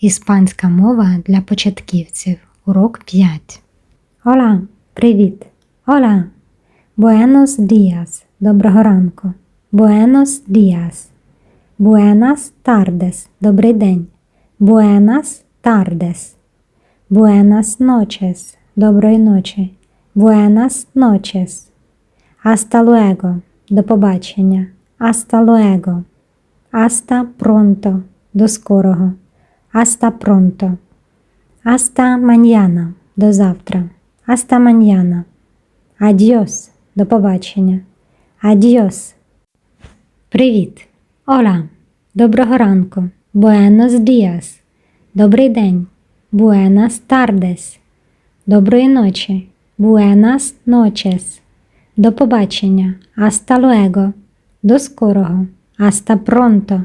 Іспанська мова для початківців. Урок 5. Hola, привіт. Hola. Buenos días. Доброго ранку. Buenos días. Buenas tardes. Добрий день. Buenas tardes. Buenas noches. Доброї ночі. Buenas noches. Hasta luego. До побачення. Hasta luego. Hasta pronto. До скорого. Hasta pronto. Hasta mañana. До завтра. Hasta mañana. Adiós. До побачення. Adiós. Привіт. Hola. Доброго ранку. Buenos días. Добрий день. Buenas tardes. Доброї ночі. Buenas noches. До побачення. Hasta luego. До скорого. Hasta pronto.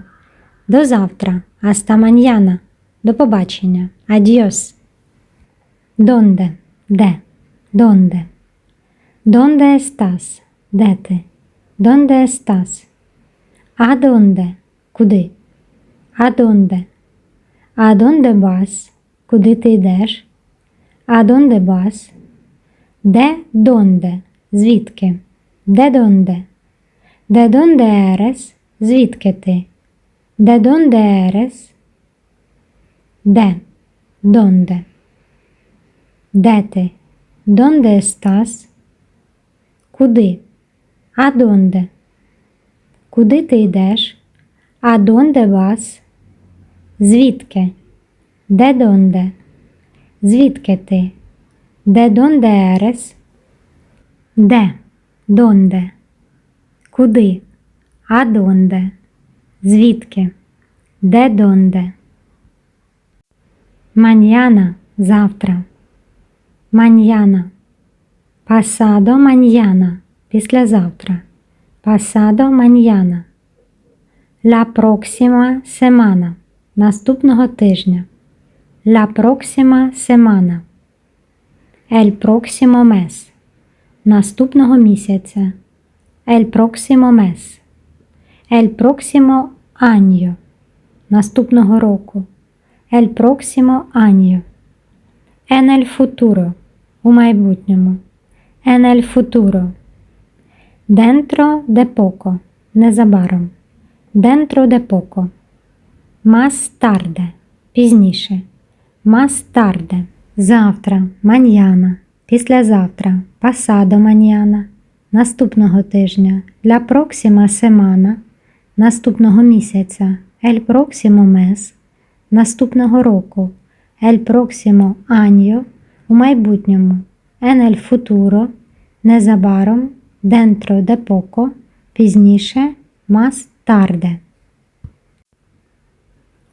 До завтра. Hasta mañana. До побачення. Adiós. Donde? Де? Donde? Donde estás? Де ти? Donde estás? А donde? Куди? А donde? А donde vas? Куди ти йдеш? А donde vas? Де donde? Звідки? Де donde? Де donde eres? Звідки ти? Де donde eres? Де? Donde? Де ти? Donde estás? Куди? А donde? Куди ти йдеш? А donde vas? Звідки? Де donde? Звідки ти? Де donde eres? Де? Donde? Куди? А donde? Звідки? Де donde? Mañana – завтра. Mañana. Pasado mañana – післязавтра. Pasado mañana. La próxima semana – наступного тижня. La próxima semana. El próximo mes – наступного місяця. El próximo mes. El próximo año – наступного року. El próximo año. En el futuro – у майбутньому. En el futuro. Dentro de poco – незабаром. Dentro de poco. Más tarde – пізніше. Más tarde – завтра, mañana, післязавтра, pasado mañana, наступного тижня, la próxima semana, наступного місяця, el próximo mes, наступного року, el próximo año, у майбутньому, el futuro, незабаром, dentro de poco, пізніше, más tarde.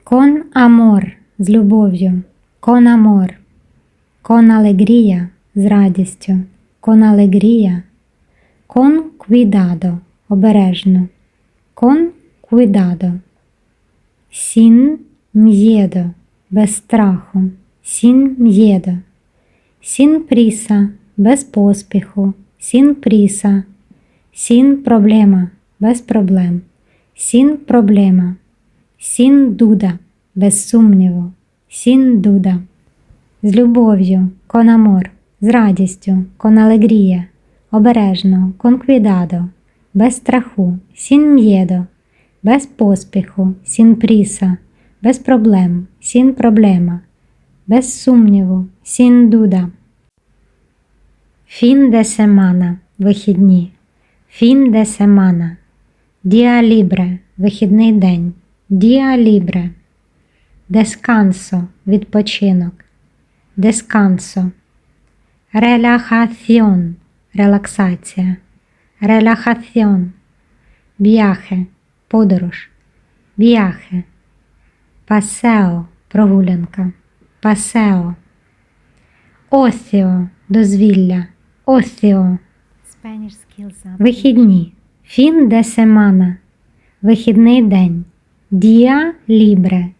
Con amor з любов'ю, con amor, con alegría з радістю, con alegría, con cuidado обережно, con cuidado, sin miedo без страху, sin miedo, sin prisa без поспіху, sin prisa, sin problema без проблем, sin problema, sin duda без сумніву, sin duda. З любов'ю, amor, з радістю, alegría, обережно, cuidado, без страху, sin miedo, без поспіху, sin prisa, без проблем, sin problema, без сумніву, sin duda. Fin de semana – вихідні. Fin de semana. Día libre – вихідний день. Día libre. Descanso – відпочинок. Descanso. Relajación – релаксація. Relajación. Viaje – подорож. Viaje. Paseo – прогулянка. Paseo. Ocio – дозвілля. Up. Вихідні. Fin de semana. Вихідний день. Día libre.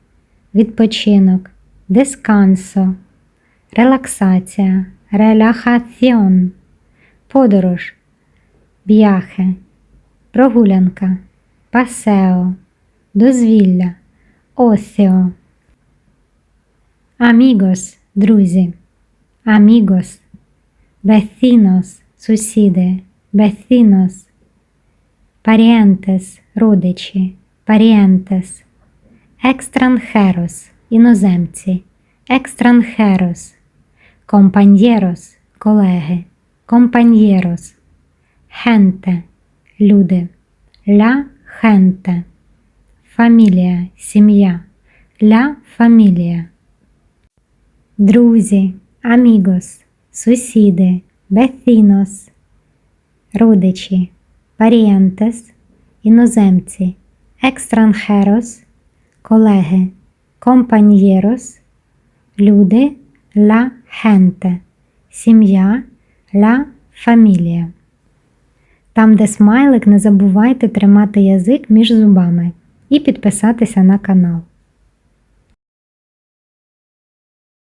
Відпочинок. Descanso. Релаксація. Relajación. Подорож. Viaje. Прогулянка. Paseo. Дозвілля. Ocio. Amigos – друзі. Amigos. Vecinos – сусіди. Vecinos. Parientes – родичі. Parientes. Extranjeros – іноземці. Extranjeros. Compañeros – колеги. Compañeros. Gente – люди. La gente. Фамілія – сім'я. La familia. Друзі, amigos, сусіди, vecinos, родичі, parientes, іноземці, extranjeros, колеги, compañeros, люди, la gente, сім'я, la familia. Там, де смайлик, не забувайте тримати язик між зубами і підписатися на канал.